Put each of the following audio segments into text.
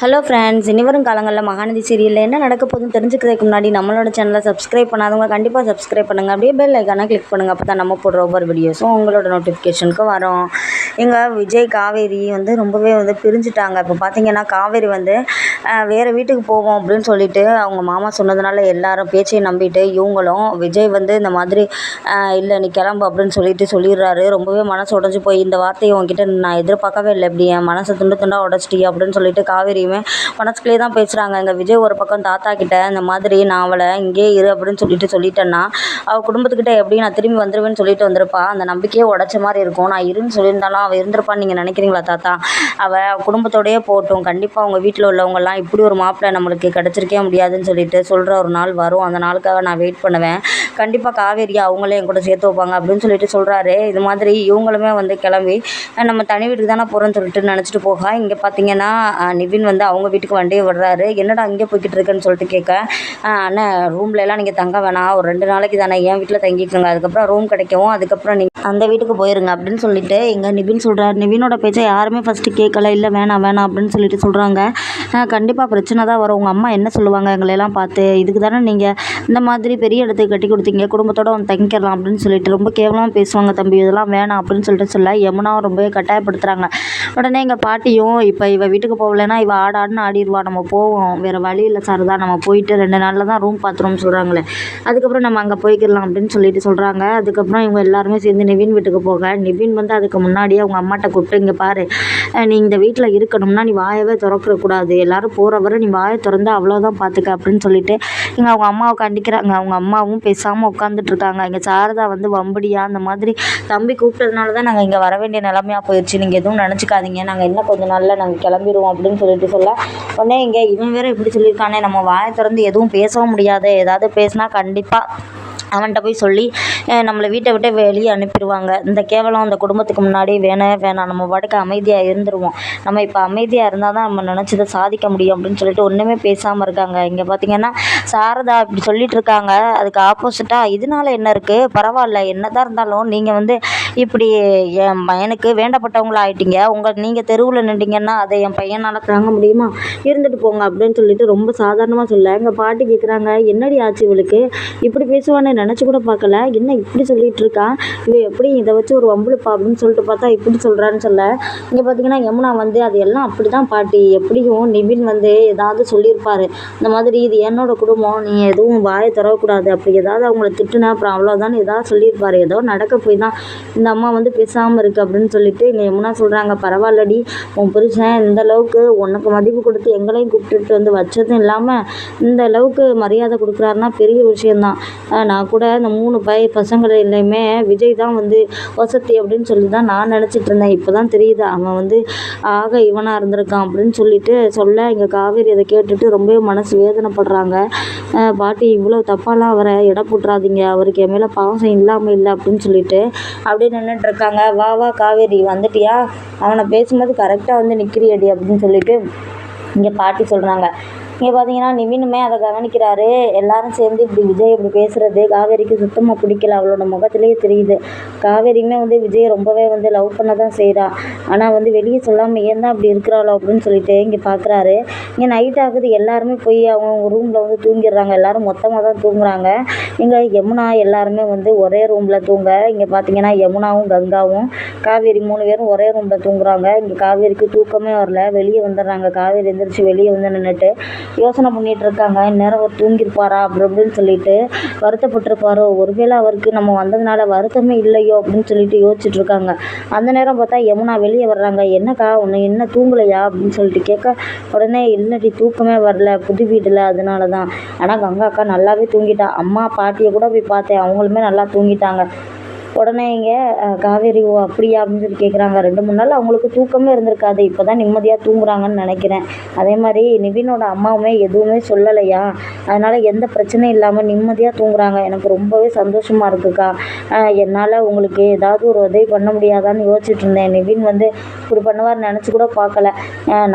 Hello friends இனி வரும் காலங்களில் மகாநதி சீரியலில் என்ன நடக்க போதும் தெரிஞ்சுக்கிறதுக்கு முன்னாடி நம்மளோட சேனலை சப்ஸ்கிரைப் பண்ணாதவங்க கண்டிப்பாக சப்ஸ்கிரைப் பண்ணுங்கள் அப்படியே பெல் ஐக்கானா கிளிக் பண்ணுங்கள் அப்போ தான் நம்ம போடுற ஒவ்வொரு வீடியோஸும் உங்களோட நோட்டிஃபிகேஷனுக்கு வரும். எங்கள் விஜய் காவேரி வந்து ரொம்பவே வந்து பிரிஞ்சுட்டாங்க. இப்போ பார்த்தீங்கன்னா காவேரி வந்து வேறு வீட்டுக்கு போவோம் அப்படின்னு சொல்லிட்டு அவங்க மாமா சொன்னதுனால எல்லாரும் பேச்சையும் நம்பிட்டு இவங்களும் விஜய் வந்து இந்த மாதிரி இல்லை நீ கிளம்பு அப்படின்னு சொல்லிட்டு சொல்லிடுறாரு. ரொம்பவே மனசு உடஞ்சி போய் இந்த வார்த்தையை உங்ககிட்ட நான் எதிர்பார்க்கவே இல்லை. இப்படி என் மனசை துண்டு துண்டாக உடச்சிட்டி அப்படின்னு சொல்லிட்டு காவேரி காவேரியுமே மனசுக்குள்ளேயே தான் பேசுகிறாங்க எங்கள் விஜய் ஒரு பக்கம் தாத்தா கிட்ட இந்த மாதிரி நான் அவளை இங்கேயே இரு அப்படின்னு சொல்லிட்டு சொல்லிட்டேன்னா அவள் குடும்பத்துக்கிட்ட எப்படி நான் திரும்பி வந்துடுவேன்னு சொல்லிட்டு வந்திருப்பா. அந்த நம்பிக்கையே உடச்ச மாதிரி இருக்கும். நான் இருன்னு சொல்லியிருந்தாலும் அவள் இருந்திருப்பான்னு நீங்கள் நினைக்கிறீங்களா தாத்தா? அவள் குடும்பத்தோடையே போட்டோம். கண்டிப்பாக அவங்க வீட்டில் உள்ளவங்கெல்லாம் இப்படி ஒரு மாப்பிள்ளை நம்மளுக்கு கிடச்சிருக்கே முடியாதுன்னு சொல்லிட்டு சொல்கிற ஒரு நாள் வரும். அந்த நாளுக்காக நான் வெயிட் பண்ணுவேன். கண்டிப்பாக காவேரி அவங்களே என் கூட சேர்த்து வைப்பாங்க அப்படின்னு சொல்லிட்டு சொல்கிறாரு இது மாதிரி இவங்களுமே வந்து கிளம்பி நம்ம தனி வீட்டுக்கு தானே போகிறோன்னு சொல்லிட்டு நினச்சிட்டு போக. இங்கே பார்த்தீங்கன்னா நிவின் வந்து வந்து அவங்க வீட்டுக்கு வண்டியை விடுறாரு. என்னடா அங்கே போய்கிட்டு இருக்கேன்னு சொல்லிட்டு கேட்க அஹ் அண்ணன் ரூம்ல எல்லாம் நீங்கள் தங்க வேணாம். ஒரு ரெண்டு நாளைக்கு தானே என் வீட்டில் தங்கிக்கோங்க. அதுக்கப்புறம் ரூம் கிடைக்கவும் அதுக்கப்புறம் நீங்கள் அந்த வீட்டுக்கு போயிருங்க அப்படின்னு சொல்லிட்டு எங்கள் நிவின் சொல்கிறார் நிவினோட பேச்சை யாருமே ஃபஸ்ட்டு கேட்கல. இல்லை வேணாம் வேணாம் அப்படின்னு சொல்லிட்டு சொல்கிறாங்க கண்டிப்பாக பிரச்சனை தான் வரும். உங்கள் அம்மா என்ன சொல்லுவாங்க எங்களையெல்லாம் பார்த்து? இதுக்கு தானே நீங்கள் இந்த மாதிரி பெரிய இடத்துக்கு கட்டி கொடுத்தீங்க குடும்பத்தோட வந்து தங்கிக்கலாம் அப்படின்னு சொல்லிட்டு ரொம்ப கேவலமாக பேசுவாங்க தம்பி. இதெல்லாம் வேணாம் அப்படின்னு சொல்லிட்டு சொல்ல யமுனாவும் ரொம்பவே கட்டாயப்படுத்துகிறாங்க உடனே எங்கள் பாட்டியும் இப்போ இவள் வீட்டுக்கு போகலைன்னா ஆட ஆடாடுன்னு ஆடிடுவா நம்ம போவோம். வேறு வழி இல்லை சார் தான். நம்ம போயிட்டு ரெண்டு நாளில் தான் ரூம் பார்த்துருவோம்னு சொல்கிறாங்களே அதுக்கப்புறம் நம்ம அங்கே போய்க்கிடலாம் அப்படின்னு சொல்லிட்டு சொல்கிறாங்க அதுக்கப்புறம் இவங்க எல்லாருமே சேர்ந்து நிவின் வீட்டுக்கு போக நிவின் வந்து அதுக்கு முன்னாடியே அவங்க அம்மாட்ட கூப்பிட்டு இங்கே பாரு நீ இந்த வீட்டில் இருக்கணும்னா நீ வாயவே திறக்கக்கூடாது. எல்லோரும் போகிற வரை நீ வாயை திறந்து அவ்வளோதான் பார்த்துக்க அப்படின்னு சொல்லிட்டு இங்கே அவங்க அம்மாவை கண்டிக்கிறாங்க. அவங்க அம்மாவும் பேசாமல் உட்காந்துட்டு இருக்காங்க இங்கே சாரதா வந்து வம்படியா அந்த மாதிரி தம்பி கூப்பிட்டதுனால தான் நாங்கள் இங்கே வர வேண்டிய நிலமையாக போயிடுச்சு நீங்கள் எதுவும் நினச்சிக்காதீங்க. நாங்கள் இன்னும் கொஞ்சம் நாளில் நாங்கள் கிளம்பிடுவோம் அப்படின்னு சொல்லிட்டு சொல்ல. உடனே இங்கே இவன் வேற இப்படி சொல்லியிருக்கானே. நம்ம வாயை திறந்து எதுவும் பேசவும் முடியாது. ஏதாவது பேசினா கண்டிப்பாக அவன்கிட்ட போய் சொல்லி நம்மளை வீட்டை விட்டு வெளியே அனுப்பிடுவாங்க. இந்த கேவலம் அந்த குடும்பத்துக்கு முன்னாடி வேணவே வேணாம் நம்ம பாட்டுக்கு அமைதியாக இருந்துருவோம். நம்ம இப்போ அமைதியாக இருந்தால் தான் நம்ம நினச்சதை சாதிக்க முடியும் அப்படின்னு சொல்லிட்டு ஒன்றுமே பேசாமல் இருக்காங்க. இங்கே பார்த்தீங்கன்னா சாரதா இப்படி சொல்லிட்டு இருக்காங்க. அதுக்கு ஆப்போசிட்டாக இதனால என்ன இருக்குது பரவாயில்ல. என்னதான் இருந்தாலும் நீங்கள் வந்து இப்படி என் பையனுக்கு வேண்டப்பட்டவங்களா ஆயிட்டீங்க உங்கள் நீங்கள் தெருவில் நின்றீங்கன்னா அதை என் பையனால் தாங்க முடியுமா? இருந்துட்டு போங்க அப்படின்னு சொல்லிட்டு ரொம்ப சாதாரணமாக சொல்ல. எங்கள் பாட்டி கேட்குறாங்க என்னடி ஆச்சு இவளுக்கு? இப்படி பேசுவான்னு நினச்சி கூட பார்க்கல. என்ன இப்படி சொல்லிட்டு இருக்கா? இவ எப்படி இதை வச்சு ஒரு வம்புழுப்பா? அப்படின்னு சொல்லிட்டு பார்த்தா இப்படி சொல்கிறான்னு சொல்ல. இங்கே பார்த்தீங்கன்னா யமுனா வந்து அது எல்லாம் அப்படி தான் பாட்டி. எப்படியும் நிவின் வந்து ஏதாவது சொல்லியிருப்பாரு. இந்த மாதிரி இது என்னோட குடும்பம் நீ எதுவும் வாயை தரக்கூடாது அப்படி ஏதாவது அவங்கள திட்டுனா அப்புறம் அவ்வளோதான் ஏதாவது சொல்லியிருப்பாரு. ஏதோ நடக்க போய் தான் இந்த அம்மா வந்து பேசாமல் இருக்கு அப்படின்னு சொல்லிட்டு இங்கே யமுனா சொல்கிறாங்க பரவாயில்லடி உன் புருஷன் இந்த அளவுக்கு உனக்கு மதிப்பு கொடுத்து எங்களையும் கூப்பிட்டுட்டு வந்து வச்சதும் இல்லாமல் இந்த அளவுக்கு மரியாதை கொடுக்குறாருன்னா பெரிய விஷயந்தான் நான் கூட இந்த மூணு பய பசங்களையுமே விஜய் தான் வந்து வசதி அப்படின்னு சொல்லி தான் நான் நினச்சிட்டு இருந்தேன். இப்போ தான் தெரியுது அவன் வந்து ஆக இவனாக இருந்திருக்கான் அப்படின்னு சொல்லிட்டு சொல்ல இங்கே காவேரி அதை கேட்டுட்டு ரொம்பவே மனசு வேதனைப்படுறாங்க. பாட்டி இவ்வளோ தப்பாலாம் அவரை எடை போட்டுறாதீங்க. அவருக்கு என் மேலே பாவம் இல்லாமல் இல்லை அப்படின்னு சொல்லிட்டு அப்படியே நின்றுட்டு இருக்காங்க வா வா காவேரி வந்துட்டியா? அவனை பேசும்போது கரெக்டாக வந்து நிற்கிறியடி அப்படின்னு சொல்லிட்டு இங்கே பாட்டி சொல்கிறாங்க இங்கே பார்த்தீங்கன்னா நிவினுமே அதை கவனிக்கிறாரு. எல்லாரும் சேர்ந்து இப்படி விஜய் இப்படி பேசுகிறது காவேரிக்கு சுத்தமாக பிடிக்கல அவளோட முகத்திலேயே தெரியுது. காவேரியுமே வந்து விஜய் ரொம்பவே வந்து லவ் பண்ண தான் செய்கிறா ஆனால் வந்து வெளியே சொல்லாமல் ஏன் தான் அப்படி இருக்கிறாளோ அப்படின்னு சொல்லிட்டு இங்கே பார்க்குறாரு இங்கே நைட் ஆகுது எல்லாருமே போய் அவங்க ரூமில் வந்து தூங்கிடுறாங்க. எல்லாரும் மொத்தமாக தான் தூங்குறாங்க. இங்கே யமுனா எல்லாருமே வந்து ஒரே ரூமில் தூங்க. இங்கே பார்த்தீங்கன்னா யமுனாவும் கங்காவும் காவேரி மூணு பேரும் ஒரே ரூமில் தூங்குறாங்க. இங்கே காவேரிக்கு தூக்கமே வரல. வெளியே வந்துடுறாங்க. காவேரி எந்திரிச்சு வெளியே வந்து நின்றுட்டு யோசனை பண்ணிகிட்டு இருக்காங்க. இந்நேரம் அவர் தூங்கியிருப்பாரா அப்படி அப்படின்னு சொல்லிட்டு வருத்தப்பட்டிருப்பாரோ? ஒருவேளை அவருக்கு நம்ம வந்ததுனால வருத்தமே இல்லையோ அப்படின்னு சொல்லிட்டு யோசிச்சுட்டு இருக்காங்க. அந்த நேரம் பார்த்தா யமுனா வெளியே வர்றாங்க. என்னக்கா உன்னை என்ன தூங்கலையா அப்படின்னு சொல்லிட்டு கேட்க உடனே இல்லடி தூக்கமே வரல புது வீட்டில் அதனால தான் ஆனால் கங்கா அக்கா நல்லாவே தூங்கிட்டா. அம்மா பாட்டியை கூட போய் பார்த்தேன். அவங்களுமே நல்லா தூங்கிட்டாங்க. உடனே இங்கே காவேரி ஓ அப்படியா அப்படின்னு சொல்லி கேட்குறாங்க ரெண்டு மூணு நாள் அவங்களுக்கு தூக்கமே இருந்திருக்காது. இப்போ தான் நிம்மதியாக தூங்குறாங்கன்னு நினைக்கிறேன். அதே மாதிரி நிவினோட அம்மாவுமே எதுவுமே சொல்லலையா? அதனால் எந்த பிரச்சனையும் இல்லாமல் நிம்மதியாக தூங்குறாங்க. எனக்கு ரொம்பவே சந்தோஷமாக இருக்குக்கா. என்னால் உங்களுக்கு ஏதாவது ஒரு உதவி பண்ண முடியாதான்னு யோசிச்சுட்டு இருந்தேன். நிவின் வந்து இப்படி பண்ணுவார் நினச்சி கூட பார்க்கல.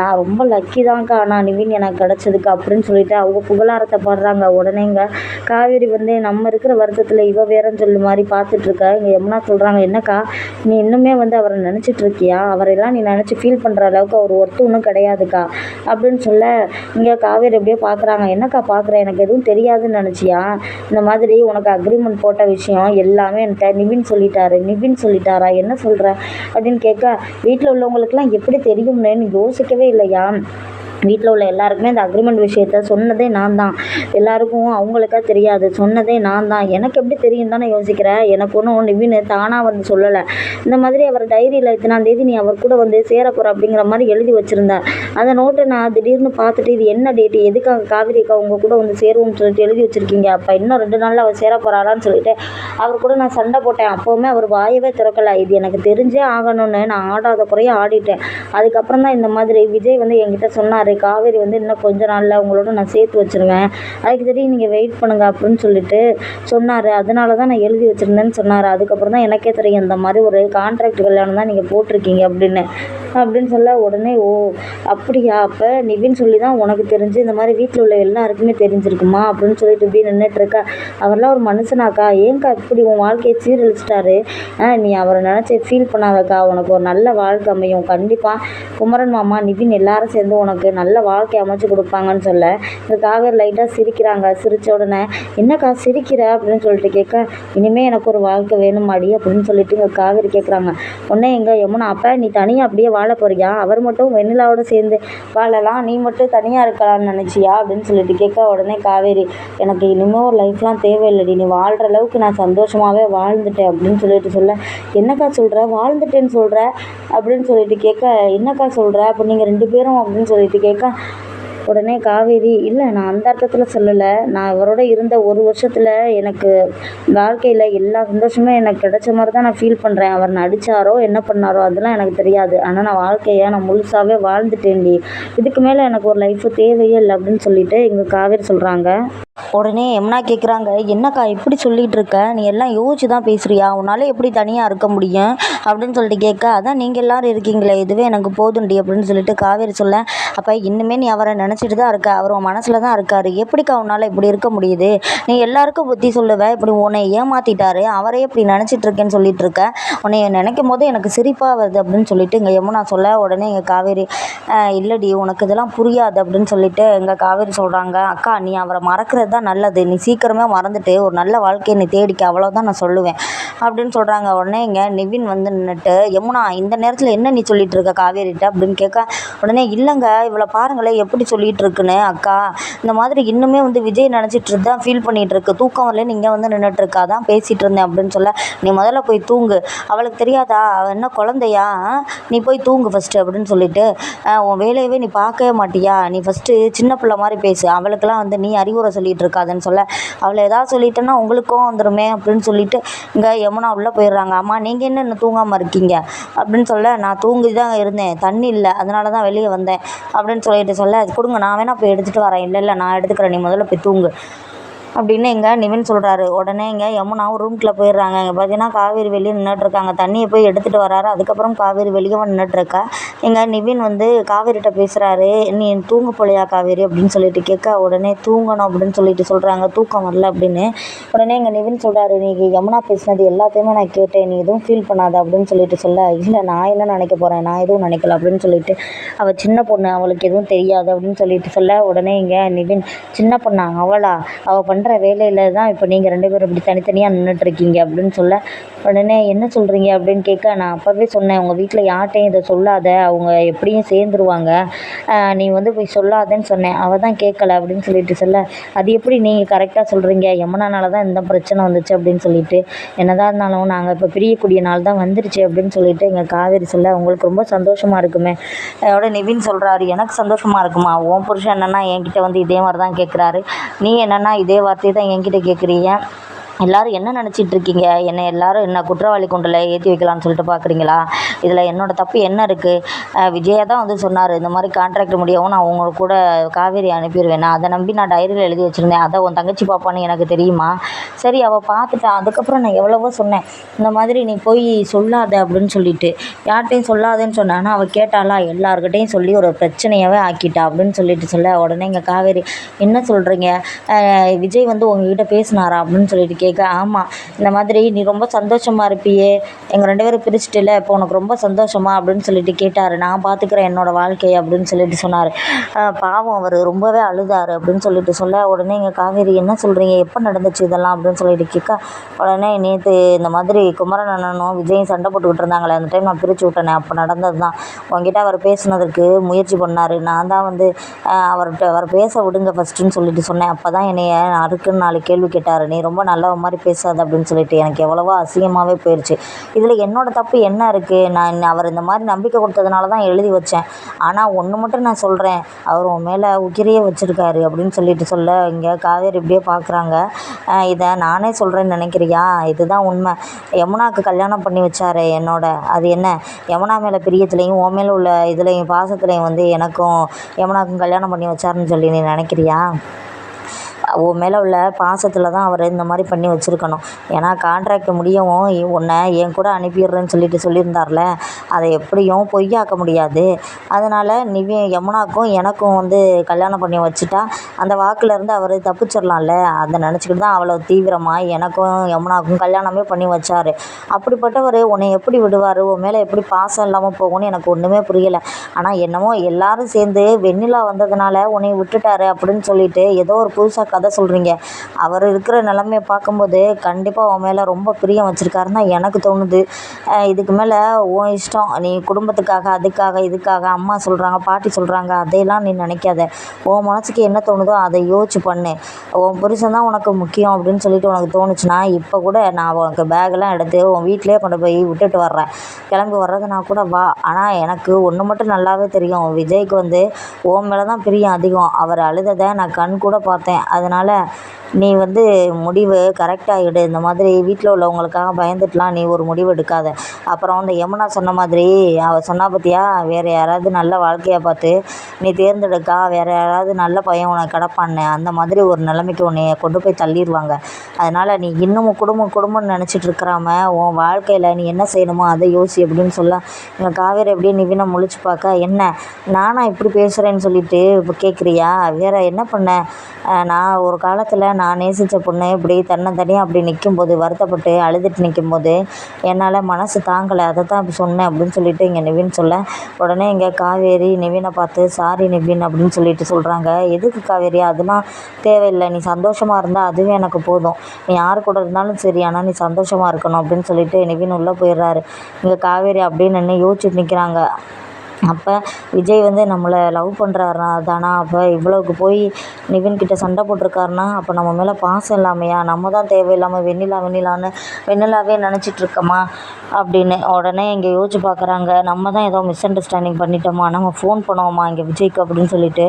நான் ரொம்ப லக்கி தான்க்கா. நான் நிவின் எனக்கு கிடச்சதுக்கு அப்படின்னு சொல்லிட்டு அவங்க புகழாரத்தை பாடுறாங்க. உடனேங்க காவேரி வந்து நம்ம இருக்கிற வருத்தத்தில் இவ வேறன்னு சொல்லி மாதிரி பார்த்துட்டு சொல்கிறாங்க யமுனா சொல்கிறாங்க என்னக்கா நீ இன்னுமே வந்து அவரை நினச்சிட்டு இருக்கியா அவரெல்லாம் நீ நினச்சி ஃபீல் பண்ணுற அளவுக்கு அவர் ஒர்த்து ஒன்றும் கிடையாதுக்கா. அப்படின்னு சொல்ல இங்கே காவேரி எப்படியோ பார்க்குறாங்க என்னக்கா பார்க்குற எனக்கு எதுவும் தெரியாதுன்னு நினச்சியா? இந்த மாதிரி உனக்கு அக்ரிமெண்ட் போட்ட விஷயம் எல்லாமே என்கிட்ட நிவின் சொல்லிட்டாரு நிவின் சொல்லிட்டாரா? என்ன சொல்கிற அப்படின்னு கேட்க வீட்டில் உள்ளவங்களுக்குலாம் எப்படி தெரியும்னு யோசிக்கவே இல்லையா? வீட்டில் உள்ள எல்லாருக்குமே இந்த அக்ரிமெண்ட் விஷயத்த சொன்னதே நான் தான். எல்லாருக்கும் அவங்களுக்கா தெரியாது. சொன்னதே நான் தான். எனக்கு எப்படி தெரியும் தானே யோசிக்கிறேன் எனக்கு ஒன்றும் நிவின் தானாக வந்து சொல்லலை. இந்த மாதிரி அவர் டைரியில் இத்தனாம் தேதி நீ அவர் கூட வந்து சேரப்போகிற அப்படிங்கிற மாதிரி எழுதி வச்சுருந்தேன் அந்த நோட்டை நான் திடீர்னு பார்த்துட்டு இது என்ன டேட்டு எதுக்காக காவிரி அக்கா உங்கள் கூட வந்து சேருவோம்னு சொல்லிட்டு எழுதி வச்சுருக்கீங்க? அப்போ இன்னும் ரெண்டு நாளில் அவர் சேர போகிறாளான்னு சொல்லிட்டு அவர் கூட நான் சண்டை போட்டேன். அப்போவுமே அவர் வாயவே திறக்கலை. இது எனக்கு தெரிஞ்சே ஆகணும்னு நான் ஆடாத குறைய ஆடிட்டேன். அதுக்கப்புறம் தான் இந்த மாதிரி விஜய் வந்து என்கிட்ட சொன்னார். காவேரி வந்து இன்னும் கொஞ்ச நாளில் உங்களோட நான் சேர்த்து வச்சுருவேன். அதுக்கு தெரியும் நீங்கள் வெயிட் பண்ணுங்கள் அப்படின்னு சொல்லிட்டு சொன்னார். அதனால தான் நான் எழுதி வச்சுருந்தேன்னு சொன்னார். அதுக்கப்புறம் தான் எனக்கே தெரியும் இந்த மாதிரி ஒரு கான்ட்ராக்ட் கல்யாணம் தான் நீங்கள் போட்டிருக்கீங்க அப்படின்னு. அப்படின்னு சொல்ல உடனே ஓ அப்படியா? அப்போ நிவின் சொல்லி தான் உனக்கு தெரிஞ்சு இந்த மாதிரி வீட்டில் உள்ள எல்லாருக்குமே தெரிஞ்சிருக்குமா? அப்படின்னு சொல்லிட்டு இப்படி நின்றுட்டுருக்கா அவர்லாம் ஒரு மனுஷனாக்கா ஏன்க்கா இப்படி உன் வாழ்க்கையை சீரழிச்சிட்டாரு? நீ அவரை நினச்சி ஃபீல் பண்ணாதக்கா. உனக்கு ஒரு நல்ல வாழ்க்கை அமையும். கண்டிப்பாக குமரன் மாமா நிவின் எல்லாரும் சேர்ந்து உனக்கு நல்ல வாழ்க்கை அமைச்சு கொடுப்பாங்கன்னு சொல்ல இந்த காவேரி லைட்டாக சிரிக்கிறாங்க. சிரித்த உடனே என்னக்கா சிரிக்கிற? அப்படின்னு சொல்லிட்டு கேட்க இனிமேல் எனக்கு ஒரு வாழ்க்கை வேணுமாடி அப்படின்னு சொல்லிட்டு இங்கே காவேரி கேட்குறாங்க உடனே எங்கள் யமுனா அப்போ நீ தனியாக அப்படியே வாழ போறியா? அவர் மட்டும் வெண்ணிலாவோட சேர்ந்து வாழலாம். நீ மட்டும் தனியாக இருக்கலாம்னு நினச்சியா? அப்படின்னு சொல்லிட்டு கேட்க உடனே காவேரி எனக்கு இனிமேல் ஒரு லைஃப்லாம் தேவையில்லைடி. நீ வாழ்கிற அளவுக்கு நான் சந்தோஷமாகவே வாழ்ந்துட்டேன் அப்படின்னு சொல்லிட்டு சொல்ல என்னக்கா சொல்கிற வாழ்ந்துட்டேன்னு சொல்கிற அப்படின்னு சொல்லிட்டு கேட்க என்னக்கா சொல்கிற அப்போ நீங்கள் ரெண்டு பேரும் அப்படின்னு சொல்லிட்டு கேட்க உடனே காவேரி இல்லை நான் அந்த அர்த்தத்தில் சொல்லலை. நான் அவரோட இருந்த ஒரு வருஷத்தில் எனக்கு வாழ்க்கையில் எல்லா சந்தோஷமும் எனக்கு கிடைச்ச மாதிரி தான் நான் ஃபீல் பண்ணுறேன் அவர் நடித்தாரோ என்ன பண்ணாரோ அதெல்லாம் எனக்கு தெரியாது. ஆனால் நான் வாழ்க்கையை நான் முழுசாகவே வாழ்ந்துட்டேன்டி. இதுக்கு மேலே எனக்கு ஒரு லைஃபு தேவையே இல்லை அப்படின்னு சொல்லிட்டு எங்கள் காவேரி சொல்கிறாங்க உடனே யமுனா கேட்குறாங்க என்னக்கா இப்படி சொல்லிகிட்டு இருக்க? நீ எல்லாம் யோசிச்சு தான் பேசுகிறியா உன்னால் எப்படி தனியாக இருக்க முடியும்? அப்படின்னு சொல்லிட்டு கேட்க அதான் நீங்கள் எல்லோரும் இருக்கீங்களே இதுவே எனக்கு போதுண்டி அப்படின்னு சொல்லிட்டு காவேரி சொல்ல அப்போ இன்னுமே நீ அவரை நினச்சிட்டு தான் இருக்க. அவர் உன் மனசில் தான் இருக்கார். எப்படிக்கா உன்னால் இப்படி இருக்க முடியுது? நீ எல்லாருக்கும் புத்தி சொல்லுவ. இப்படி உன்னை ஏமாற்றிட்டாரு அவரே இப்படி நினச்சிட்டு இருக்கேன்னு சொல்லிட்டு இருக்க. உன்னை நினைக்கும் போது எனக்கு சிரிப்பாக வருது அப்படின்னு சொல்லிட்டு இங்கே யமுனா சொல்ல உடனே எங்கள் காவேரி இல்லடி உனக்கு இதெல்லாம் புரியாது அப்படின்னு சொல்லிட்டு எங்கள் காவேரி சொல்கிறாங்க அக்கா நீ அவரை மறக்கிற தான் நல்லது. நீ சீக்கிரமே மறந்துட்டு ஒரு நல்ல வாழ்க்கையை நீ தேடிக்க. அவ்வளோதான் நான் சொல்லுவேன். அப்படின்னு சொல்கிறாங்க உடனே இங்கே நிவின் வந்து நின்றுட்டு யமுனா இந்த நேரத்தில் என்ன நீ சொல்லிகிட்டு இருக்க காவேரிட்ட? அப்படின்னு கேட்க உடனே இல்லைங்க இவளை பாருங்களேன் எப்படி சொல்லிட்டு இருக்குன்னு அக்கா. இந்த மாதிரி இன்னுமே வந்து விஜய் நினச்சிட்டு தான் ஃபீல் பண்ணிட்டு இருக்கு. தூக்கம் வரல நீங்கள் வந்து நின்றுட்டு இருக்கா தான் பேசிகிட்டு இருந்தேன் அப்படின்னு சொல்ல நீ முதல்ல போய் தூங்கு. அவளுக்கு தெரியாதா? அவள் என்ன குழந்தையா? நீ போய் தூங்கு ஃபஸ்ட்டு அப்படின்னு சொல்லிட்டு உன் வேலையவே நீ பார்க்கவே மாட்டியா? நீ ஃபஸ்ட்டு சின்ன பிள்ளை மாதிரி பேசு. அவளுக்கெல்லாம் வந்து நீ அறிவுரை சொல்லிட்டு சொல்லிகிட்டு இருக்காதுன்னு சொல்ல. அவளை ஏதாவது சொல்லிட்டேன்னா உங்களுக்கும் வந்துடுமே அப்படின்னு சொல்லிட்டு இங்கே யமுனா உள்ளே போயிடுறாங்க. அம்மா நீங்கள் என்ன இன்னும் தூங்காமல் இருக்கீங்க? அப்படின்னு சொல்ல நான் தூங்கி தான் இருந்தேன். தண்ணி இல்லை. அதனால தான் வெளியே வந்தேன். அப்படின்னு சொல்லிட்டு சொல்ல கொடுங்க நான் வேணால் போய் எடுத்துகிட்டு வரேன். இல்லை இல்லை நான் எடுத்துக்கிறேன். நீ முதல்ல போய் தூங்கு. அப்படின்னு எங்கள் நிவின் சொல்கிறாரு உடனே இங்கே யமுனாவும் ரூம்குள்ளே போயிடுறாங்க. இங்கே பார்த்தீங்கன்னா காவேரி வெளியே நின்றுட்ருக்காங்க தண்ணியை போய் எடுத்துகிட்டு வராரு. அதுக்கப்புறம் காவேரி வெளியே நின்றுட்ருக்கா இங்கே நிவின் வந்து காவேரிகிட்ட பேசுகிறாரு நீ தூங்க போலையா காவேரி அப்படின்னு சொல்லிட்டு கேட்க உடனே தூங்கணும் அப்படின்னு சொல்லிட்டு சொல்கிறாங்க தூக்கம் வரல அப்படின்னு. உடனே இங்கே நிவின் சொல்கிறாரு நீ யமுனா பேசினது எல்லாத்தையுமே நான் கேட்டேன். நீ எதுவும் ஃபீல் பண்ணாத அப்படின்னு சொல்லிட்டு சொல்ல இல்லை நான் என்ன நினைக்க போகிறேன் நான் எதுவும் நினைக்கல அப்படின்னு சொல்லிட்டு அவள் சின்ன பொண்ணு அவளுக்கு எதுவும் தெரியாது அப்படின்னு சொல்லிட்டு சொல்ல உடனே இங்கே நிவின் சின்ன பொண்ணா? அவளா? அவள் பண்ண பண்ணுற வேலையில் தான் இப்போ நீங்கள் ரெண்டு பேரும் இப்படி தனித்தனியாக நின்றுட்டுருக்கீங்க அப்படின்னு சொல்ல உடனே என்ன சொல்கிறீங்க அப்படின்னு கேட்க நான் அப்போவே சொன்னேன் உங்கள் வீட்டில் யார்கிட்டையும் இதை சொல்லாத அவங்க எப்படியும் சேர்ந்துருவாங்க. நீ வந்து போய் சொல்லாதேன்னு சொன்னேன். அவள் தான் கேட்கல அப்படின்னு சொல்லிட்டு சொல்ல அது எப்படி நீங்கள் கரெக்டாக சொல்கிறீங்க யமுனானால தான் இந்த பிரச்சனை வந்துச்சு அப்படின்னு சொல்லிட்டு என்னதான் இருந்தாலும் நாங்கள் இப்போ பிரியக்கூடிய நாள் தான் வந்துருச்சு அப்படின்னு சொல்லிட்டு எங்கள் காவேரி சொல்ல உங்களுக்கு ரொம்ப சந்தோஷமாக இருக்குமே. அதோட நிவின் சொல்கிறாரு எனக்கு சந்தோஷமாக இருக்குமா? உன் புருஷன் என்னென்னா என்கிட்ட வந்து இதே மாதிரி தான் கேட்குறாரு நீ என்னென்னா இதே பற்றி தான் என்கிட்ட கேட்குறீங்க? எல்லாரும் என்ன நினச்சிட்டு இருக்கீங்க என்னை எல்லோரும் என்ன குற்றவாளி குண்டில் ஏற்றி வைக்கலான்னு சொல்லிட்டு பார்க்குறீங்களா இதில் என்னோடய தப்பு என்ன இருக்குது விஜயா தான் வந்து சொன்னார் இந்த மாதிரி கான்ட்ராக்ட் முடியவும் நான் உங்க கூட காவேரி அனுப்பிடுவேன் நான் அதை நம்பி நான் டைரியில் எழுதி வச்சுருந்தேன். அதை உன் தங்கச்சி பாப்பான்னு எனக்கு தெரியுமா? சரி அவள் பார்த்துட்டா அதுக்கப்புறம் நான் எவ்வளவோ சொன்னேன். இந்த மாதிரி நீ போய் சொல்லாத அப்படின்னு சொல்லிட்டு. யார்கிட்டையும் சொல்லாதேன்னு சொன்னேன். அவள் கேட்டாளா எல்லார்கிட்டையும் சொல்லி ஒரு பிரச்சனையாகவே ஆக்கிட்டா அப்படின்னு சொல்லிட்டு சொல்ல உடனே இங்கே காவேரி என்ன சொல்கிறீங்க விஜய் வந்து உங்ககிட்ட பேசினாரா? அப்படின்னு சொல்லிட்டு கேட்க ஆமாம் இந்த மாதிரி நீ ரொம்ப சந்தோஷமாக இருப்பியே எங்கள் ரெண்டு பேரும் பிரிச்சிட்டில்ல இப்போ உனக்கு ரொம்ப சந்தோஷமா? அப்படின்னு சொல்லிட்டு கேட்டார். நான் பார்த்துக்கிறேன் என்னோடய வாழ்க்கையை அப்படின்னு சொல்லிட்டு சொன்னார். பாவம் அவர் ரொம்பவே அழுதார் அப்படின்னு சொல்லிட்டு சொல்ல உடனே எங்கள் காவேரி என்ன சொல்கிறீங்க எப்போ நடந்துச்சு இதெல்லாம்? அப்படின்னு சொல்லிட்டு கேட்க உடனே நேற்று இந்த மாதிரி குமரன் அண்ணனும் விஜயும் சண்டை போட்டுக்கிட்டு இருந்தாங்களே அந்த டைம் நான் பிரித்து விட்டேனே அப்போ நடந்தது தான் உங்ககிட்ட அவர் பேசுனதற்கு முயற்சி பண்ணார். நான் தான் வந்து அவர்கிட்ட அவர் பேச விடுங்க ஃபஸ்ட்டுன்னு சொல்லிட்டு சொன்னேன். அப்போ தான் என்னைய அறுக்குன்னு நாலு கேள்வி கேட்டார். நீ ரொம்ப நல்லா மாதிரி பேசாத அப்படின்னு சொல்லிட்டு எனக்கு எவ்வளவோ அசிங்கமாகவே போயிடுச்சு இதில் என்னோடய தப்பு என்ன இருக்குது நான் அவர் இந்த மாதிரி நம்பிக்கை கொடுத்ததுனால தான் எழுதி வச்சேன். ஆனால் ஒன்று மட்டும் நான் சொல்கிறேன் அவர் உன் மேலே உக்கிரையே வச்சுருக்காரு அப்படின்னு சொல்லிட்டு சொல்ல இங்கே காவேரி இப்படியே பார்க்குறாங்க இதை நானே சொல்கிறேன்னு நினைக்கிறியா? இதுதான் உண்மை. யமுனாவுக்கு கல்யாணம் பண்ணி வச்சாரு என்னோட. அது என்ன? யமுனா மேலே பிரியத்துலேயும் உன் மேலே உள்ள இதுலேயும் பாசத்துலேயும் வந்து எனக்கும் யமுனாவுக்கும் கல்யாணம் பண்ணி வச்சாருன்னு சொல்லி நீ நினைக்கிறியா? உன் மேலே உள்ள பாசத்தில் தான் அவர் இந்த மாதிரி பண்ணி வச்சுருக்கணும். ஏன்னா கான்ட்ராக்ட் முடியவும் உன்னை என் கூட அனுப்பிடுறேன்னு சொல்லிட்டு சொல்லியிருந்தார்ல அதை எப்படியும் பொய்யாக்க முடியாது. அதனால் நிவி யமுனாக்கும் எனக்கும் வந்து கல்யாணம் பண்ணி வச்சுட்டா அந்த வாக்குலேருந்து அவர் தப்பிச்சிடலாம்ல. அதை நினச்சிக்கிட்டு தான் அவ்வளோ தீவிரமாக எனக்கும் யமுனாக்கும் கல்யாணமே பண்ணி வச்சார். அப்படிப்பட்டவர் உன்னை எப்படி விடுவார்? உன் மேலே எப்படி பாசம் இல்லாமல் போகும்னு எனக்கு ஒன்றுமே புரியலை. ஆனால் என்னமோ எல்லாரும் சேர்ந்து வெண்ணிலா வந்ததுனால உன்னை விட்டுட்டாரு அப்படின்னு சொல்லிட்டு ஏதோ ஒரு புதுசாக கதை சொல்கிறீங்க அவர் இருக்கிற நிலமைய பார்க்கும்போது கண்டிப்பாக உன் மேலே ரொம்ப பிரியம் வச்சுருக்காருன்னு தான் எனக்கு தோணுது. இதுக்கு மேலே உன் இஷ்டம் நீ குடும்பத்துக்காக அதுக்காக இதுக்காக அம்மா சொல்கிறாங்க பாட்டி சொல்கிறாங்க அதையெல்லாம் நீ நினைக்காத. உன் மனசுக்கு என்ன தோணுதோ அதை யோசிச்சு பண்ணு. உன் புருஷன் தான் உனக்கு முக்கியம் அப்படின்னு சொல்லிட்டு உனக்கு தோணுச்சுன்னா இப்போ கூட நான் உனக்கு பேக்கெல்லாம் எடுத்து உன் வீட்டிலே கொண்டு போய் விட்டுட்டு வர்றேன். கிளம்பி வர்றதுனா கூட வா. ஆனால் எனக்கு ஒன்று மட்டும் நல்லாவே தெரியும். விஜய்க்கு வந்து உன் மேலே தான் பிரியம் அதிகம். அவர் அழுததை நான் கண் கூட பார்த்தேன். அது அதனால் நீ வந்து முடிவு கரெக்டாக எடு. இந்த மாதிரி வீட்டில் உள்ளவங்களுக்காக பயந்துட்டுலாம் நீ ஒரு முடிவு எடுக்காத. அப்புறம் அந்த யமுனா சொன்ன மாதிரி அவள் சொன்னா பார்த்தியா வேறு யாராவது நல்ல வாழ்க்கையை பார்த்து நீ தேர்ந்தெடுக்கா வேறு யாராவது நல்ல பையன் உனக்கு கிடப்பான்னு அந்த மாதிரி ஒரு நிலைமைக்கு உன்னைய கொண்டு போய் தள்ளிடுவாங்க அதனால் நீ இன்னமும் குடும்பம் குடும்பம்னு நினச்சிட்டு இருக்கிறாம உன் வாழ்க்கையில் நீ என்ன செய்யணுமோ அதை யோசி அப்படின்னு சொல்ல எங்கள் காவேரி எப்படியே நிவினை முழிச்சு பார்க்க என்ன நானா இப்படி பேசுகிறேன்னு சொல்லிட்டு இப்போ கேட்குறியா வேற என்ன பண்ண? நான் ஒரு காலத்தில் நான் நான் நேசித்த பொண்ணு இப்படி தன்னந்தனியாக அப்படி நிற்கும்போது வருத்தப்பட்டு அழுதுட்டு நிற்கும்போது என்னால் மனசு தாங்கலை அதை தான் அப்படி சொன்னேன் அப்படின்னு சொல்லிட்டு இங்கே நிவின் சொல்ல உடனே இங்கே காவேரி நிவினை பார்த்து சாரி நிவின் அப்படின்னு சொல்லிட்டு சொல்கிறாங்க எதுக்கு காவேரி? அதெல்லாம் தேவையில்லை. நீ சந்தோஷமாக இருந்தால் அதுவே எனக்கு போதும். நீ யார் கூட இருந்தாலும் சரி ஆனால் நீ சந்தோஷமாக இருக்கணும் அப்படின்னு சொல்லிட்டு நிவின் உள்ளே போயிடுறாரு. இங்கே காவேரி அப்படின்னு நின்று யோசிச்சுட்டு நிற்கிறாங்க அப்போ விஜய் வந்து நம்மளை லவ் பண்ணுறாருனா தானா அப்போ இவ்வளோக்கு போய் நிவின்கிட்ட சண்டை போட்டிருக்காருனா அப்போ நம்ம மேலே பாசம் இல்லாமையா? நம்ம தான் தேவையில்லாமல் வெண்ணிலா வெண்ணிலான்னு வெண்ணிலாவே நினச்சிட்ருக்கோமா அப்படின்னு உடனே இங்கே யோசிச்சு பார்க்குறாங்க நம்ம தான் ஏதோ மிஸ் அண்டர்ஸ்டாண்டிங் பண்ணிட்டோமா? நம்ம ஃபோன் பண்ணுவோமா இங்கே விஜய்க்கு அப்படின்னு சொல்லிட்டு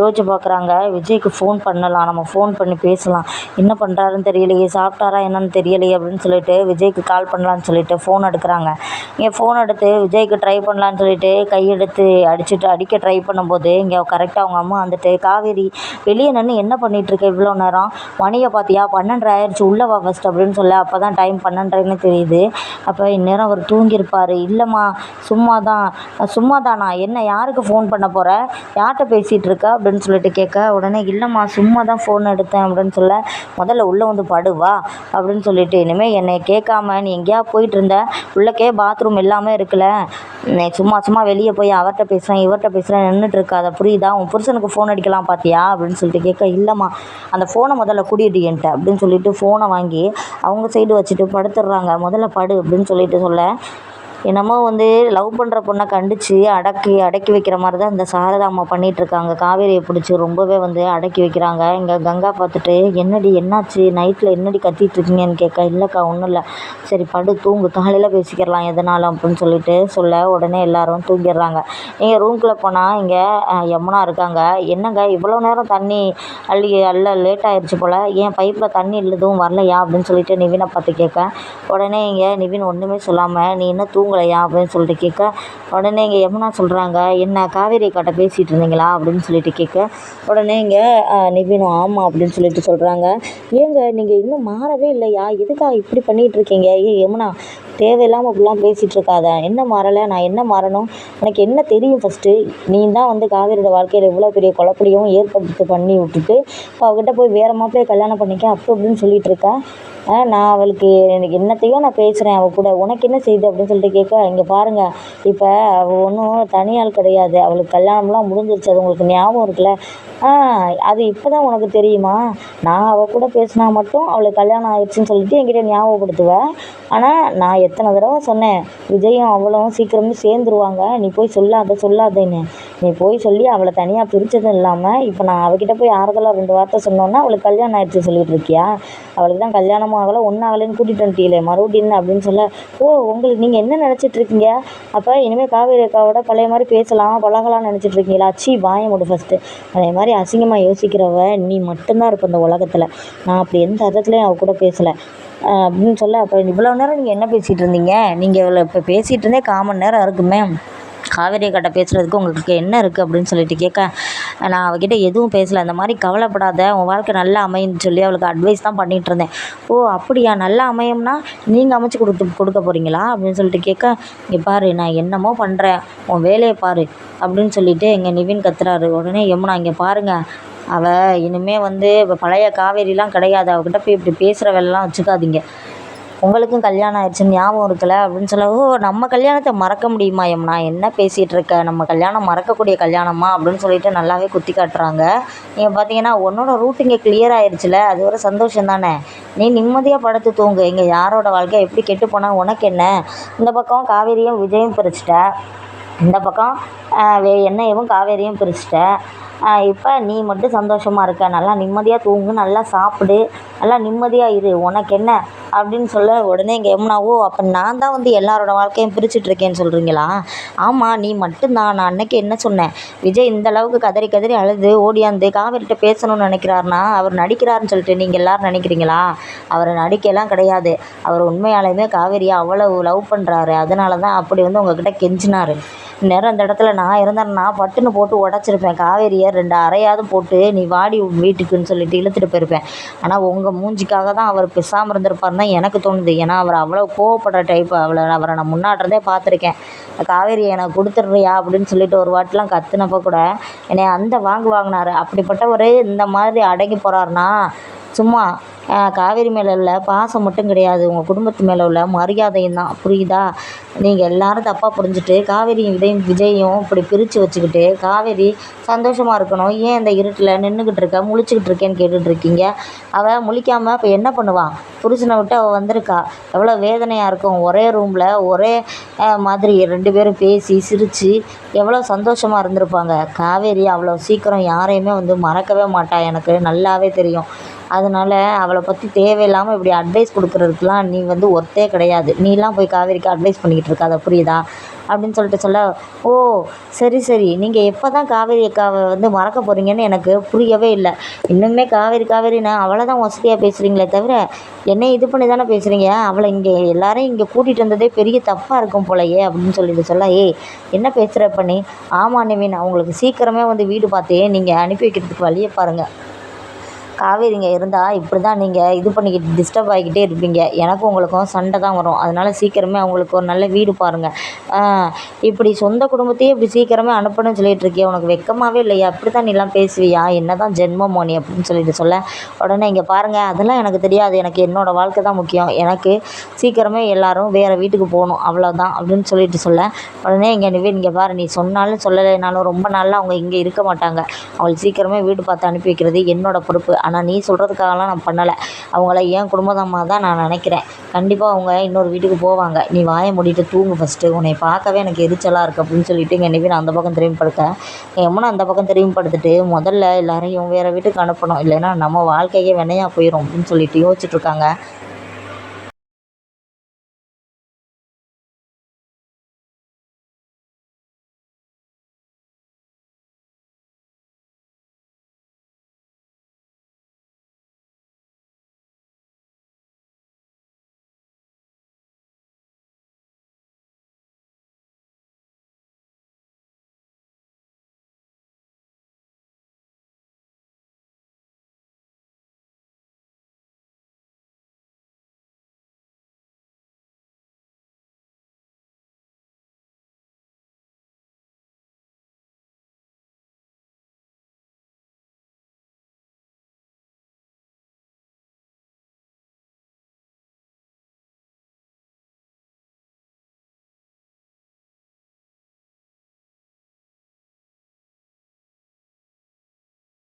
யோசிச்சு பார்க்குறாங்க விஜய்க்கு ஃபோன் பண்ணலாம். நம்ம ஃபோன் பண்ணி பேசலாம். என்ன பண்ணுறாருன்னு தெரியலையே. சாப்பிட்டாரா என்னன்னு தெரியலையே அப்படின்னு சொல்லிட்டு விஜய்க்கு கால் பண்ணலான்னு சொல்லிட்டு ஃபோன் எடுக்கிறாங்க. இங்கே ஃபோன் எடுத்து விஜய்க்கு ட்ரை பண்ணலான்னு சொல்லிட்டு கையை எடுத்து அடிச்சுட்டு அடிக்க ட்ரை பண்ணும்போது இங்கே கரெக்டாக அவங்க அம்மா வந்துட்டு காவேரி வெளியே நின்று என்ன பண்ணிகிட்ருக்க இவ்வளோ நேரம்? மணியை பார்த்தியா? பன்னெண்டரை ஆயிடுச்சு உள்ளே வா ஃபஸ்ட் அப்படின்னு சொல்ல அப்போ தான் டைம் பன்னெண்டரைன்னு தெரியுது. அப்போ இந்நேரம் அவர் தூங்கியிருப்பார். இல்லைம்மா சும்மா தான் சும்மா தானா என்ன யாருக்கு ஃபோன் பண்ண போகிற யார்கிட்ட பேசிகிட்டு இருக்க அப்படின்னு சொல்லிட்டு கேட்க உடனே இல்லைம்மா சும்மா தான் ஃபோன் எடுத்தேன் அப்படின்னு சொல்ல முதல்ல உள்ளே வந்து படுவா அப்படின்னு சொல்லிட்டு இனிமேல் என்னை கேட்காம நீ எங்கேயா போயிட்டு இருந்த? உள்ளக்கே பாத்ரூம் எல்லாமே இருக்குல்ல சும்மா சும்மா வெளியே போய் அவர்கிட்ட பேசுகிறேன் இவர்கிட்ட பேசுகிறேன் நின்றுட்டு இருக்காத புரியுதா? உன் புருஷனுக்கு ஃபோன் அடிக்கலாம் பார்த்தியா அப்படின்னு சொல்லிட்டு கேட்க இல்லைம்மா அந்த ஃபோனை முதல்ல குடியிட்டு என்கிட்ட அப்படின்னு சொல்லிட்டு ஃபோனை வாங்கி அவங்க சைடு வச்சுட்டு படுத்துடுறாங்க. முதல்ல படு அப்படின்னு சொல்லிட்டு சொல்ல என்னமோ வந்து லவ் பண்ணுற பொண்ணை கண்டித்து அடக்கி அடக்கி வைக்கிற மாதிரி தான் இந்த சாரதா அம்மா பண்ணிகிட்ருக்காங்க காவேரியை பிடிச்சி ரொம்பவே வந்து அடக்கி வைக்கிறாங்க. இங்கே கங்கா பார்த்துட்டு என்னடி என்னாச்சு? நைட்டில் என்னடி கத்திட்டு இருக்கீங்கன்னு கேட்க இல்லைக்கா ஒன்றும் இல்லை. சரி படு தூங்கு. காலையில் பேசிக்கிறலாம் எதனாலும் அப்படின்னு சொல்லிட்டு சொல்ல உடனே எல்லாரும் தூங்கிடுறாங்க. இங்கே ரூம்குள்ளே போனால் இங்கே யமுனா இருக்காங்க. என்னங்க இவ்வளோ நேரம் தண்ணி அள்ளி அள்ள லேட் ஆயிடுச்சு போல். ஏன் பைப்பில் தண்ணி இல்லதும் வரலையா? அப்படின்னு சொல்லிட்டு நிவினை பார்த்து கேட்க உடனே இங்கே நிவின் ஒன்றுமே சொல்லாமல் நீ இன்னும் உங்களையா அப்படின்னு சொல்லிட்டு கேட்க உடனே இங்கே யமுனா சொல்கிறாங்க என்ன காவேரி கிட்ட பேசிகிட்டு இருந்தீங்களா அப்படின்னு சொல்லிட்டு கேட்க உடனே இங்கே நிவினும் ஆமாம் அப்படின்னு சொல்லிட்டு சொல்கிறாங்க ஏங்க நீங்கள் இன்னும் மாறவே இல்லையா? எதுக்காக இப்படி பண்ணிகிட்டு இருக்கீங்க? ஏ யமுனா தேவையில்லாமல் இப்படிலாம் பேசிகிட்டு இருக்காத என்ன மாறலை? நான் என்ன மாறணும்? உனக்கு என்ன தெரியும் ஃபஸ்ட்டு நீ தான் வந்து காவேரியோட வாழ்க்கையில் இவ்வளோ பெரிய குழப்படியும் ஏற்படுத்தி பண்ணி விட்டுட்டு இப்போ அவகிட்ட போய் வேறு மாப்பிள்ளையை கல்யாணம் பண்ணிக்க அப்படி அப்படின்னு சொல்லிட்டு இருக்க நான் அவளுக்கு எனக்கு என்னத்தையோ நான் பேசுகிறேன் அவள் கூட உனக்கு என்ன செய்யுது அப்படின்னு சொல்லிட்டு கேட்க இங்கே பாருங்கள் இப்போ அவள் ஒன்றும் தனியாள் கிடையாது. அவளுக்கு கல்யாணம்லாம் முடிஞ்சிருச்சு. அது உங்களுக்கு ஞாபகம் இருக்குல்ல? ஆ அது இப்போ தான் உனக்கு தெரியுமா? நான் அவள் கூட பேசினா மட்டும் அவளுக்கு கல்யாணம் ஆயிடுச்சுன்னு சொல்லிட்டு என்கிட்ட ஞாபகப்படுத்துவேன் ஆனால் நான் எத்தனை தடவை சொன்னேன் விஜயும் அவளும் சீக்கிரமே சேர்ந்துருவாங்க. நீ போய் சொல்லாத சொல்லாதேன்னு. நீ போய் சொல்லி அவளை தனியாக பிரித்ததும் இல்லாமல் இப்போ நான் அவகிட்ட போய் ஆறுதலாக ரெண்டு வார்த்தை சொன்னோன்னா அவளுக்கு கல்யாணம் ஆயிடுச்சு சொல்லிட்டு இருக்கியா? அவளுக்கு தான் கல்யாணமும் ஆகலை ஒன்றும் ஆகலைன்னு கூட்டிகிட்டு வந்துட்டீங்களே மறுபடியும் அப்படின்னு சொல்ல ஓ உங்களுக்கு நீங்கள் என்ன நினச்சிட்டு இருக்கீங்க? அப்போ இனிமேல் காவேரி அக்காவோட பழைய மாதிரி பேசலாம் பழகலாம்னு நினச்சிட்டு இருக்கீங்களா? அச்சி வாய மூடு ஃபஸ்ட்டு அதே மாதிரி அசிங்கமாக யோசிக்கிறவ நீ மட்டும்தான் இருப்ப இந்த உலகத்தில். நான் அப்படி எந்த அர்த்தத்துலேயும் அவள் கூட பேசலை. அப்படின்னு சொல்ல அப்போ இவ்வளோ நேரம் நீங்கள் என்ன பேசிகிட்டு இருந்தீங்க? நீங்கள் இவ்வளோ இப்போ பேசிகிட்டு இருந்தே கால் மணி நேரம் இருக்குமே காவேரி அக்காட்ட பேசுகிறதுக்கு உங்களுக்கு என்ன இருக்குது அப்படின்னு சொல்லிட்டு கேட்க நான் அவகிட்ட எதுவும் பேசலை. அந்த மாதிரி கவலைப்படாத உன் வாழ்க்கை நல்லா அமையும்னு சொல்லி அவளுக்கு அட்வைஸ் தான் பண்ணிகிட்டு இருந்தேன். ஓ அப்படியா? நல்லா அமையும்னா நீங்கள் அமைச்சு கொடுத்து கொடுக்க போகிறீங்களா அப்படின்னு சொல்லிட்டு கேட்க இங்கே பாரு நான் என்னமோ பண்ணுறேன் உன் வேலையை பாரு அப்படின்னு சொல்லிட்டு எங்கள் நிவின் கத்துறாரு. உடனே யமுனா இங்கே பாருங்கள் அவள் இனிமேல் வந்து இப்போ பழைய காவேரிலாம் கிடையாது. அவகிட்ட போய் இப்படி பேசுகிற வேலைலாம் வச்சுக்காதீங்க. உங்களுக்கும் கல்யாணம் ஆயிடுச்சுன்னு ஞாபகம் இருக்கலை அப்படின்னு சொல்ல ஓ நம்ம கல்யாணத்தை மறக்க முடியுமா எம்னா என்ன பேசிகிட்டு இருக்க? நம்ம கல்யாணம் மறக்கக்கூடிய கல்யாணமா? அப்படின்னு சொல்லிட்டு நல்லாவே குத்தி காட்டுறாங்க. நீங்கள் பார்த்தீங்கன்னா உன்னோட ரூட் இங்கே கிளியர் ஆயிடுச்சுல அது ஒரு சந்தோஷம் தானே? நீ நிம்மதியாக படுத்து தூங்கு. இங்கே யாரோட வாழ்க்கை எப்படி கெட்டு போனால் உனக்கு என்ன? இந்த பக்கம் காவேரியும் விஜயும் பிரிச்சிட்ட. இந்த பக்கம் வே என்னையவும் காவேரியும் பிரிச்சிட்ட. இப்போ நீ மட்டும் சந்தோஷமாக இருக்க. நல்லா நிம்மதியாக தூங்கு நல்லா சாப்பிடு. நல்லா நிம்மதியாக இரு. உனக்கு என்ன? அப்படின்னு சொல்ல உடனே இங்கே யமுனாவோ அப்போ நான் தான் வந்து எல்லாரோட வாழ்க்கையும் பிரிச்சுட்ருக்கேன்னு சொல்கிறீங்களா ஆமாம் நீ மட்டும்தான் நான் அன்னைக்கு என்ன சொன்னேன்? விஜய் இந்த அளவுக்கு கதறி கதறி அழுது ஓடியாந்து காவேரிட்ட பேசணும்னு நினைக்கிறாருனா அவர் நடிக்கிறாருன்னு சொல்லிட்டு நீங்கள் எல்லோரும் நினைக்கிறீங்களா? அவர் நடிக்கலாம் கிடையாது. அவர் உண்மையாலுமே காவேரியை அவ்வளோ லவ் பண்ணுறாரு அதனால தான் அப்படி வந்து உங்ககிட்ட கெஞ்சினார். இந்நேரம் அந்த இடத்துல நான் இருந்தேன்னா பட்டுன்னு போட்டு உடச்சிருப்பேன். காவேரியை ரெண்டு அறையாவது போட்டு நீ வாடி வீட்டுக்குன்னு சொல்லிட்டு இழுத்துட்டு போயிருப்பேன். ஆனால் உங்கள் மூஞ்சிக்காக தான் அவர் பேசாமல் இருந்திருப்பாருன்னு தான் எனக்கு தோணுது. ஏன்னா அவர் அவ்வளோ கோவப்படுற டைப் அவளை அவரை நான் முன்னாடுறதே பார்த்துருக்கேன். காவேரியை எனக்கு கொடுத்துட்றியா? அப்படின்னு சொல்லிட்டு ஒரு வாட்டிலாம் கத்துனப்போ கூட என்னை அந்த வாங்கு வாங்கினாரு. அப்படிப்பட்டவர் இந்த மாதிரி அடங்கி போகிறாருன்னா சும்மா காவேரி மேலே உள்ள பாசம் மட்டும் கிடையாது. உங்கள் குடும்பத்து மேலே உள்ள மரியாதையும் தான். புரியுதா? நீங்கள் எல்லோரும் தப்பாக புரிஞ்சுட்டு காவேரியும் இதையும் விஜயும் இப்படி பிரித்து வச்சுக்கிட்டு காவேரி சந்தோஷமாக இருக்கணும். ஏன் இந்த இருட்டில் நின்றுக்கிட்டு இருக்க? முழிச்சுக்கிட்டு இருக்கேன்னு கேட்டுட்ருக்கீங்க அவள் முழிக்காமல் இப்போ என்ன பண்ணுவாள் புருஷனை விட்டு அவள் வந்திருக்கா. எவ்வளோ வேதனையாக இருக்கும். ஒரே ரூமில் ஒரே மாதிரி ரெண்டு பேரும் பேசி சிரித்து எவ்வளோ சந்தோஷமாக இருந்திருப்பாங்க. காவேரி அவ்வளோ சீக்கிரம் யாரையுமே வந்து மறக்கவே மாட்டாள் எனக்கு நல்லாவே தெரியும். அதனால அவளை பற்றி தேவையில்லாமல் இப்படி அட்வைஸ் கொடுக்குறதுக்குலாம் நீ வந்து ஒர்த்தே கிடையாது. நீலாம் போய் காவேரிக்கு அட்வைஸ் பண்ணிக்கிட்டு இருக்காத புரியுதா? அப்படின்னு சொல்லிட்டு சொல்ல ஓ சரி சரி. நீங்கள் எப்போ தான் காவேரி அக்காவை வந்து மறக்க போகிறீங்கன்னு எனக்கு புரியவே இல்லை. இன்னுமே காவேரி காவேரின்னு அவளை தான் வசதியாக பேசுகிறீங்களே தவிர என்னை இது பண்ணி தானே பேசுகிறீங்க அவளை இங்கே எல்லாரையும் இங்கே கூட்டிகிட்டு வந்ததே பெரிய தப்பாக இருக்கும் போலயே அப்படின்னு சொல்லிட்டு சொல்ல ஏய் என்ன பேசுகிற பண்ணி ஆமாம் நிவின். அவங்களுக்கு சீக்கிரமே வந்து வீடு பார்த்தே நீங்கள் அனுப்பி வைக்கிறதுக்கு வழியை பாருங்கள் காவேரிங்க இருந்தால் இப்படி தான் நீங்கள் இது பண்ணிக்கிட்டு டிஸ்டர்ப் ஆகிக்கிட்டே இருப்பீங்க. எனக்கும் உங்களுக்கும் சண்டை தான் வரும். அதனால் சீக்கிரமே அவங்களுக்கு ஒரு நல்ல வீடு பாருங்கள் இப்படி சொந்த குடும்பத்தையே இப்படி சீக்கிரமே அனுப்பணும்னு சொல்லிட்டு இருக்கியே உனக்கு வெக்கமாகவே இல்லையா? அப்படி தான் நீலாம் பேசுவியா? என்ன தான் ஜென்மமோ நீ அப்படின்னு சொல்லிட்டு சொல்ல. உடனே இங்கே பாருங்கள் அதெல்லாம் எனக்கு தெரியாது. எனக்கு என்னோடய வாழ்க்கை தான் முக்கியம். எனக்கு சீக்கிரமே எல்லோரும் வேறு வீட்டுக்கு போகணும். அவ்வளோதான் அப்படின்னு சொல்லிட்டு சொல்ல. உடனே இங்கே நிவேன் இங்கே பாரு நீ சொன்னாலும் சொல்லலைனாலும் ரொம்ப நாளில் அவங்க இங்கே இருக்க மாட்டாங்க. அவங்களுக்கு சீக்கிரமே வீடு பார்த்து அனுப்பி வைக்கிறது என்னோடய பொறுப்பு. ஆனால் நீ சொல்கிறதுக்காகலாம் நான் பண்ணலை. அவங்கள என் குடும்பமாக தான் நான் நினைக்கிறேன். கண்டிப்பாக அவங்க இன்னொரு வீட்டுக்கு போவாங்க. நீ வாயை மூடிட்டு தூங்கு ஃபஸ்ட்டு உன்னை பார்க்கவே எனக்கு எரிச்சலாக இருக்குது அப்படின்னு சொல்லிட்டு எங்கள் நான் அந்த பக்கம் திரும்பி படுக்க யமுனா அந்த பக்கம் திரும்பி படுத்துட்டு முதல்ல எல்லாரையும் வேறு வீட்டுக்கு அனுப்பணும். இல்லைன்னா நம்ம வாழ்க்கையே வினையாக போயிடும் அப்படின்னு சொல்லிட்டு யோசிச்சுட்ருக்காங்க